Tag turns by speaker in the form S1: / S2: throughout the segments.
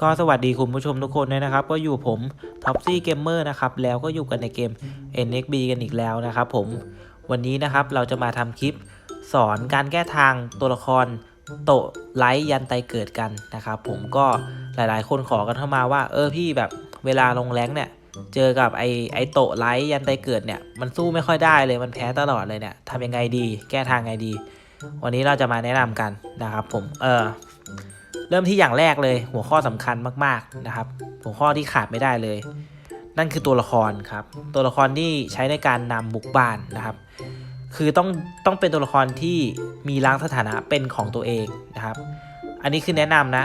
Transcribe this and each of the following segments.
S1: ก็สวัสดีคุณผู้ชมทุกคนด้วยนะครับ ก็อยู่ผมท็อปซี่เกมเมอร์นะครับ แล้วก็อยู่กันในเกม NXB กันอีกแล้วนะครับผมวันนี้นะครับเราจะมาทำคลิป สอนการแก้ทางตัวละครโตไลท์ยันไตเกิดกันนะครับผมก็หลายๆ คนขอกันเข้ามาว่า เออพี่แบบเวลาลงแรงเนี่ยเจอกับไอไอโตไลท์ยันไตเกิดเนี่ยมันสู้ไม่ค่อยได้เลยมันแพ้ตลอดเลยเนี่ยทำยังไงดี แก้ทางไงดี วันนี้เราจะมาแนะนำกันนะครับผมเออ เริ่มที่อย่างแรกเลย หัวข้อสำคัญมากๆนะครับ หัวข้อที่ขาดไม่ได้เลย นั่นคือตัวละครครับ ตัวละครที่ใช้ในการนำบุกบ้านนะครับ คือต้องต้องเป็นตัวละครที่มีล้างสถานะเป็นของตัวเองนะครับ อันนี้คือแนะนำนะ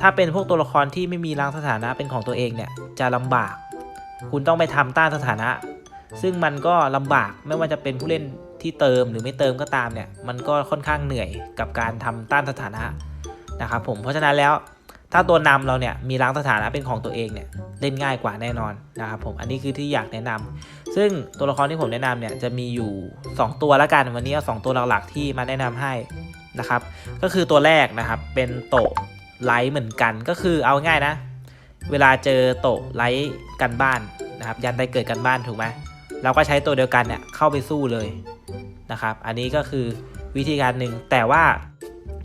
S1: ถ้าเป็นพวกตัวละครที่ไม่มีล้างสถานะเป็นของตัวเองเนี่ยจะลำบาก คุณต้องไปทำต้านสถานะ ซึ่งมันก็ลำบากไม่ว่าจะเป็นผู้เล่นที่เติมหรือไม่เติมก็ตามเนี่ย มันก็ค่อนข้างเหนื่อยกับการทำต้านสถานะ นะครับผมเพราะฉะนั้นแล้วถ้าตัวนำเราเนี่ยมีล้างสถานะเป็นของตัวเองเนี่ยเล่นง่ายกว่าแน่นอนนะครับผมอันนี้คือที่อยากแนะนำซึ่งตัวละครที่ผมแนะนำเนี่ยจะมีอยู่ 2 ตัวละกันวันนี้เอาสองตัวหลักๆที่มาแนะนำให้นะครับก็คือตัวแรกนะครับเป็นโตไลท์เหมือนกันก็คือเอาง่ายนะ เวลาเจอโตไลท์กันบ้านนะครับยันไตเกิดกันบ้านถูกไหมเราก็ใช้ตัวเดียวกันเนี่ยเข้าไปสู้เลยนะครับอันนี้ก็คือวิธีการหนึ่งแต่ว่า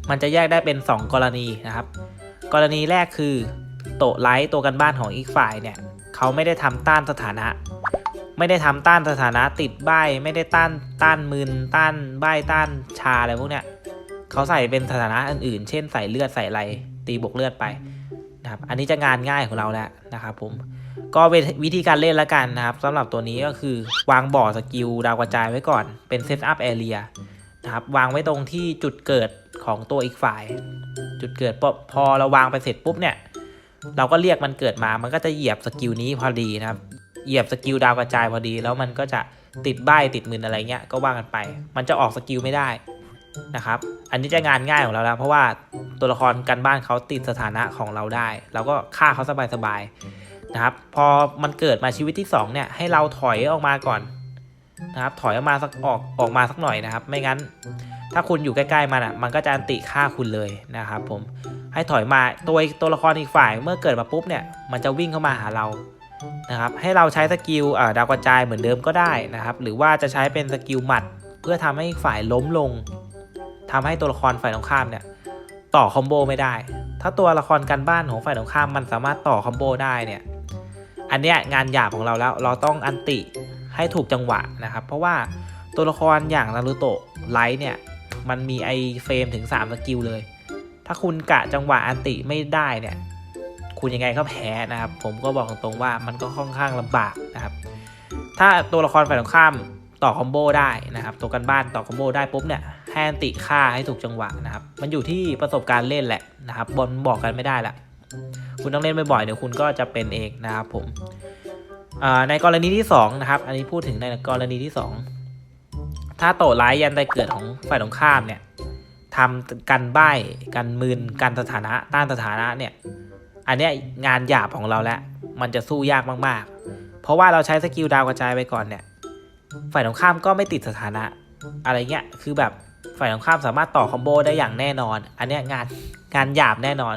S1: มันจะแยกได้เป็น 2 กรณีนะครับ กรณีแรกคือ โตไลท์ตัวกันบ้านของอีกฝ่ายเนี่ยเขาไม่ได้ทำต้านสถานะ ไม่ได้ทำต้านสถานะติดใบไม่ได้ต้านต้านมืนต้านใบต้านชาอะไรพวกเนี้ยเขาใส่เป็นสถานะอื่นๆ เช่นใส่เลือดใส่อะไรตีบวกเลือดไปนะครับอันนี้จะงานง่ายของเราแล้วนะครับผมก็เป็นวิธีการเล่นล้วกันนะครับสำหรับตัวนี้ก็คือวางบ่อสกิลดาวกระจายไว้ก่อนเป็นเซตอัพแอเรียนะครับวางไว้ตรงที่จุดเกิด ของตัวอีกฝ่าย จุดเกิดพอพอเราวางไปเสร็จปุ๊บเนี่ย เราก็เรียกมันเกิดมามันก็จะเหยียบสกิลนี้พอดีนะครับ เหยียบสกิลดาวกระจายพอดี แล้วมันก็จะติดใบติดมืออะไรเงี้ยก็ว่ากันไป มันจะออกสกิลไม่ได้นะครับ อันนี้จะงานง่ายของเราแล้ว เพราะว่าตัวละครกันบ้านเขาติดสถานะของเราได้ เราก็ฆ่าเขาสบายๆนะครับ พอมันเกิดมาชีวิตที่2เนี่ยให้เราถอยออกมาก่อนนะครับ ถอยออกมาสักออกออกมาสักหน่อยนะครับ ไม่งั้น ถ้าคุณอยู่ใกล้ๆมันอะมันก็จะอันติฆ่าคุณเลยนะครับผมให้ถอยมาตัวตัวละครอีกฝ่ายเมื่อเกิดมาปุ๊บเนี่ยมันจะวิ่งเข้ามาหาเรานะครับให้เราใช้สกิลดาวกระจายเหมือนเดิมก็ได้นะครับหรือว่าจะใช้เป็นสกิลหมัด เพื่อทำให้ฝ่ายล้มลงทำให้ตัวละครฝ่ายตรงข้ามเนี่ยต่อคอมโบไม่ได้ ถ้าตัวละครกันบ้านของฝ่ายตรงข้ามมันสามารถต่อคอมโบได้เนี่ยอันเนี้ยงานหยาบของเราแล้วเราต้องอันติให้ถูกจังหวะนะครับเพราะว่าตัวละครอย่างนารูโตะไลท์เนี่ย มันมีไอเฟรมถึง 3 สกิลเลย ถ้าคุณกะจังหวะอันติไม่ได้เนี่ย คุณยังไงก็แพ้นะครับ ผมก็บอกตรงๆว่ามันก็ค่อนข้างลำบากนะครับ ถ้าตัวละครฝ่ายตรงข้ามต่อคอมโบได้นะครับ ตัวกันบ้านต่อคอมโบได้ปุ๊บเนี่ยให้อันติฆ่าให้ถูกจังหวะนะครับ มันอยู่ที่ประสบการณ์เล่นแหละนะครับบนบอกกันไม่ได้ละคุณต้องเล่นบ่อยๆเดี๋ยวคุณก็จะเป็นเองนะครับผมในกรณีที่2นะครับ อันนี้พูดถึงในกรณีที่ 2 ถ้าโตร้ายยันไตเกิดของฝ่ายตรงข้ามเนี่ยทำกันใบ้กันมืนกันสถานะต้านสถานะเนี่ยอันเนี้ยงานหยาบของเราแล้วมันจะสู้ยากมากๆ เพราะว่าเราใช้สกิลดาวกระจายไปก่อนเนี่ยฝ่ายตรงข้ามก็ไม่ติดสถานะ อะไรเงี้ยคือแบบฝ่ายตรงข้ามสามารถต่อคอมโบได้อย่างแน่นอน อันเนี้ยงานงานหยาบแน่นอน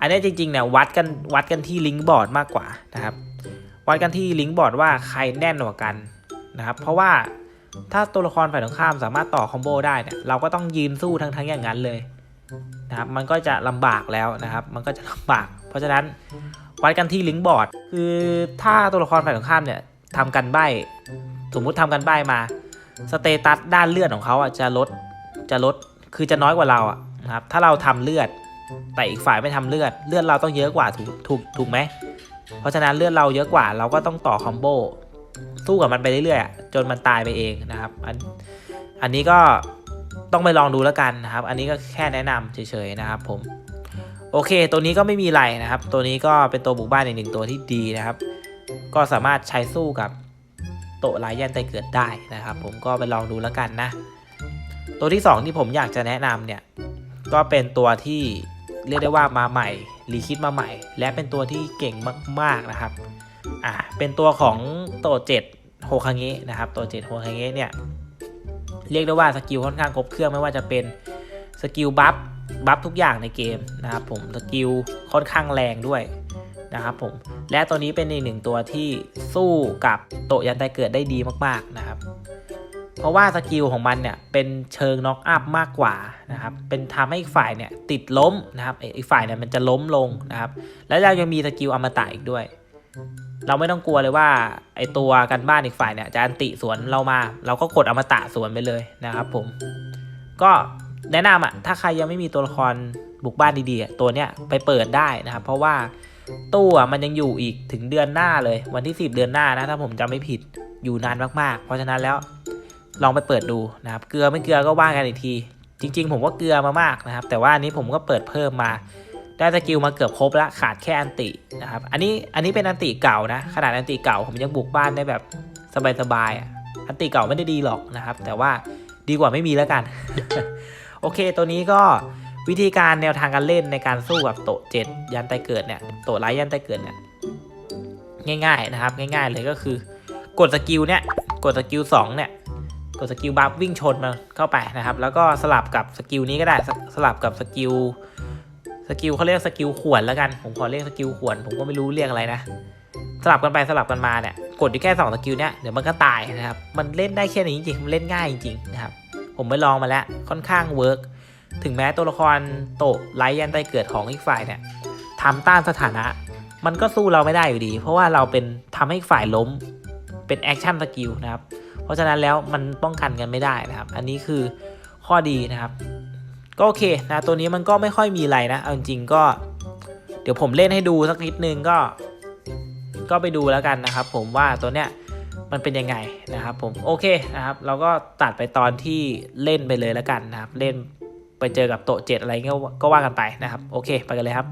S1: อันนี้จริงๆเนี่ยวัดกันวัดกันที่ลิงก์บอร์ดมากกว่านะครับ วัดกันที่ลิงก์บอร์ดว่าใครแน่นกว่ากันนะครับ เพราะว่า ถ้าตัวละครฝ่ายตรงข้ามสามารถต่อคอมโบได้เนี่ยเราก็ต้องยืนสู้ทั้งทั้งอย่างนั้นเลยนะครับมันก็จะลำบากแล้วนะครับ มันก็จะลำบาก เพราะฉะนั้นวัดกันที่ลิงก์บอร์ด คือถ้าตัวละครฝ่ายตรงข้ามเนี่ยทำกันใบสมมุติทำกันใบมาสเตตัสด้านเลือดของเขาอะจะลดจะลดคือจะน้อยกว่าเราอะนะครับถ้าเราทำเลือด แต่อีกฝ่ายไม่ทำเลือด เลือดเราต้องเยอะกว่าถูกถูกถูกไหมเพราะฉะนั้นเลือดเราเยอะกว่าเราก็ต้องต่อคอมโบ สู้กับมันไปเรื่อยๆจนมันตายไปเองนะครับ อันอันนี้ก็ต้องไปลองดูแล้วกันนะครับ อันนี้ก็แค่แนะนำเฉยๆนะครับ ผม โอเค ตัวนี้ก็ไม่มีไรนะครับ ตัวนี้ก็เป็นตัวบุกบ้านอีกหนึ่งตัวที่ดีนะครับ ก็สามารถใช้สู้กับโตะลายยันไตเกิดได้นะครับ ผมก็ไปลองดูแล้วกันนะ ตัวที่ 2 ที่ผมอยากจะแนะนำเนี่ยก็เป็นตัวที่เรียกได้ว่ามาใหม่รีคิดมาใหม่ และเป็นตัวที่เก่งมากๆนะครับ อ่าเป็นตัวของโตเจ็ดโฮคังเงะนะครับตัวเจ็ดโฮคังเงะเนี่ยเรียกได้ว่าสกิลค่อนข้างครบเครื่องไม่ว่าจะเป็นสกิลบัฟบัฟทุกอย่างในเกมนะครับผมสกิลค่อนข้างแรงด้วยนะครับผมและตัวนี้เป็นอีกหนึ่งตัวที่สู้กับโตยันไตเกิดได้ดีมากๆนะครับ เพราะว่าสกิลของมันเนี่ยเป็นเชิงน็อกอัพมากกว่านะครับเป็นทำให้อีกฝ่ายเนี่ยติดล้มนะครับอีกฝ่ายเนี่ยมันจะล้มลงนะครับ แล้วเรายังมีสกิลอมตะอีกด้วย เราไม่ต้องกลัวเลยว่าไอตัวกันบ้านอีกฝ่ายเนี่ยจะอันติสวนเรามา เราก็กดอมตะสวนไปเลยนะครับผม ก็แนะนำอะถ้าใครยังไม่มีตัวละครบุกบ้านดีๆ ตัวเนี้ยไปเปิดได้นะครับ เพราะว่าตู้อะมันยังอยู่อีกถึงเดือนหน้าเลย วันที่ 10 เดือนหน้านะถ้าผมจำไม่ผิดอยู่นานมากๆ เพราะฉะนั้นแล้วลองไปเปิดดูนะครับ เกลือไม่เกลือก็ว่ากันอีกที จริง ๆ ผมก็เกลือมามากนะครับ แต่ว่าอันนี้ผมก็เปิดเพิ่มมา ได้สกิลมาเกือบครบแล้วขาดแค่อันตินะครับอันนี้อันนี้เป็นอันติเก่านะขนาดอันติเก่าผมยังบุกบ้านได้แบบสบายๆอะอันติเก่าไม่ได้ดีหรอกนะครับ แต่ว่าดีกว่าไม่มีแล้วกัน โอเคตัวนี้ก็วิธีการแนวทางการเล่นในการสู้กับโตะเจ็ดยันไตเกิดเนี่ยโตะไรยันไตเกิดเนี่ยง่าย ๆนะครับ ง่าย ๆ เลยก็คือกดสกิลเนี่ยกดสกิลสองเนี่ยกดสกิลบัฟวิ่งชนมันเข้าไปนะครับ แล้วก็สลับกับสกิลนี้ก็ได้สสลับกับสกิล สกิลเขาเรียกสกิลขวนแล้วกัน ผมขอเรียกสกิลขวน ผมก็ไม่รู้เรียกอะไรนะ สลับกันไปสลับกันมาเนี่ย กดอยู่แค่สองสกิลเนี่ยเดี๋ยวมันก็ตายนะครับ มันเล่นได้แค่นี้จริงๆ มันเล่นง่ายจริงๆนะครับ ผมไปลองมาแล้ว ค่อนข้างเวิร์กถึงแม้ตัวละครโตไลยันไตเกิดของอีกฝ่ายเนี่ยทำต้านสถานะ มันก็สู้เราไม่ได้อยู่ดี เพราะว่าเราเป็นทำให้อีกฝ่ายล้ม เป็นแอคชั่นสกิลนะครับ เพราะฉะนั้นแล้วมันป้องกันกันไม่ได้นะครับ อันนี้คือข้อดีนะครับ ก็โอเคนะตัวนี้มันก็ไม่ค่อยมีอะไรนะเอาจริงก็ เดี๋ยวผมเล่นให้ดูสักนิดนึงก็ ก็ไปดูแล้วกันนะครับ ผมว่าตัวเนี้ยมันเป็นยังไงนะครับผมโอเคนะครับ เราก็ตัดไปตอนที่เล่นไปเลยแล้วกันนะครับ เล่นไปเจอกับโต๊ะเจ็ดอะไรเงี้ยก็ว่ากันไปนะครับ โอเค ไปกันเลยครับ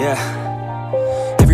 S2: Yeah.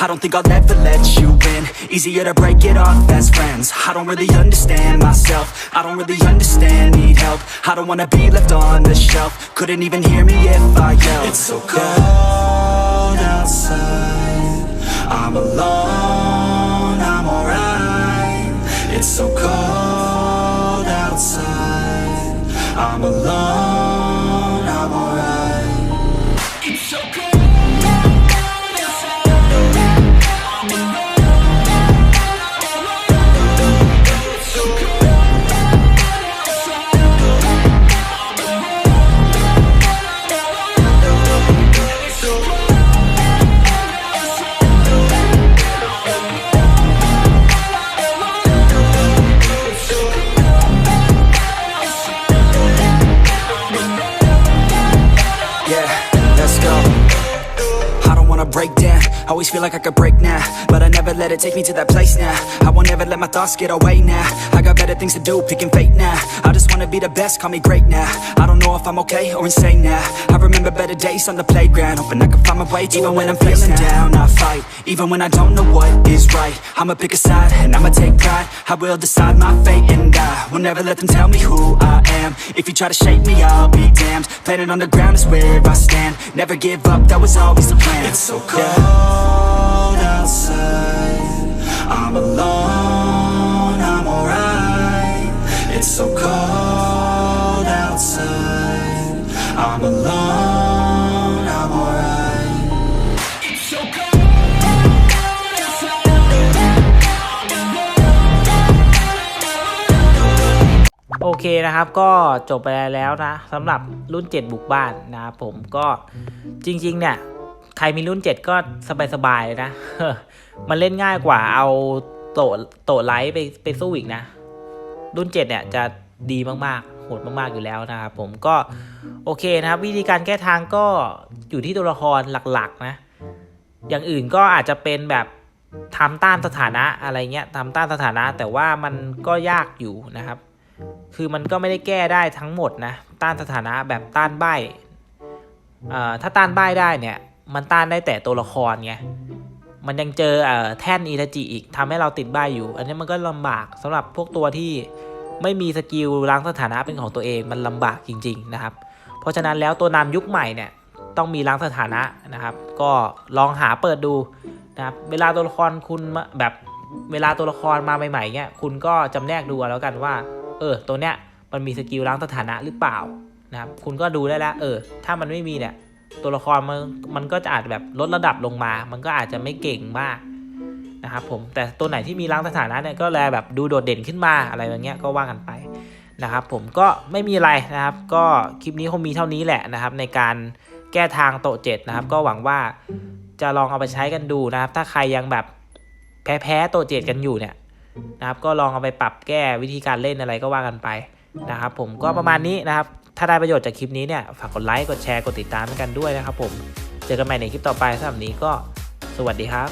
S2: I don't think I'll ever let you in. Easier to break it off best friends. I don't really understand myself. I don't really understand, need help. I don't wanna be left on the shelf. Couldn't even hear me if I yelled. It's so cold outside. I'm alone, I'm alright. It's so cold outside. I'm alone, Always feel like I could break now, but I never let it take me to that place now. I won't ever let my thoughts get away now. I got better things to do, picking fate now. I just wanna be the best, call me great now. I don't know if I'm okay or insane now. I remember better days on the playground, hoping I can find my way to even when I'm feeling down. I fight, even when I don't know what is right. I'ma pick a side and I'ma take pride. I will decide my fate and I will never let them tell me who I am. If you try to shake me, I'll be damned. Planet on the ground is where I stand. Never give up, that was always the plan. It's so cold outside. I'm alone, I'm alright. It's so cold outside. I'm alone,
S1: เคนะครับก็จบไปแล้วนะสำหรับรุ่น 7 บุกบ้านนะครับผมก็จริง ๆ เนี่ย ใครมีรุ่น 7 ก็สบายๆเลยนะ มันเล่นง่ายกว่าเอาโตโตไลท์ไปไปสู้อีกนะ รุ่น 7 เนี่ยจะดีมากๆโหดมากๆอยู่แล้วนะครับผมก็โอเคนะครับ วิธีการแก้ทางก็อยู่ที่ตัวละครหลักๆนะ อย่างอื่นก็อาจจะเป็นแบบทำต้านสถานะอะไรเงี้ยทำต้านสถานะแต่ว่ามันก็ยากอยู่นะครับ คือมันก็ไม่ได้แก้ได้ทั้งหมดนะต้านสถานะแบบต้านใบอ่อถ้าต้านใบได้เนี่ยมันต้านได้แต่ตัวละครไงมันยังเจออแท่นอิทจิอีกทำให้เราติดใบอยู่ อันนี้มันก็ลำบากสำหรับพวกตัวที่ไม่มีสกิลล้างสถานะเป็นของตัวเองมันลำบากจริง ๆนะครับ เพราะฉะนั้นแล้วตัวนำยุคใหม่เนี่ยต้องมีล้างสถานะนะครับ ก็ลองหาเปิดดูนะครับเวลาตัวละครคุณแบบเวลาตัวละครมาใหม่ๆเนี่ยคุณก็จำแนกดูแล้วกันว่า เออ ตัวเนี้ยมันมีสกิลล้างสถานะหรือเปล่านะครับ คุณก็ดูได้แล้ว เออ ถ้ามันไม่มีเนี่ย ตัวละครมันมันก็จะอาจแบบลดระดับลงมา มันก็อาจจะไม่เก่งมากนะครับผม แต่ตัวไหนที่มีล้างสถานะเนี่ยก็แลแบบดูโดดเด่นขึ้นมาอะไรแบบเนี้ยก็ว่ากันไปนะครับผมก็ไม่มีอะไรนะครับ ก็คลิปนี้คงมีเท่านี้แหละนะครับ ในการแก้ทางโตเจ็ดนะครับ ก็หวังว่าจะลองเอาไปใช้กันดูนะครับ ถ้าใครยังแบบแพ้แพ้โตเจ็ดกันอยู่เนี่ย นะครับ ก็ลองเอาไปปรับแก้วิธีการเล่นอะไรก็ว่ากันไปนะครับ ผมก็ประมาณนี้นะครับ ถ้าได้ประโยชน์จากคลิปนี้เนี่ยฝากกดไลค์กดแชร์กดติดตามกันด้วยนะครับ ผมเจอกันใหม่ในคลิปต่อไปสำหรับนี้ก็สวัสดีครับ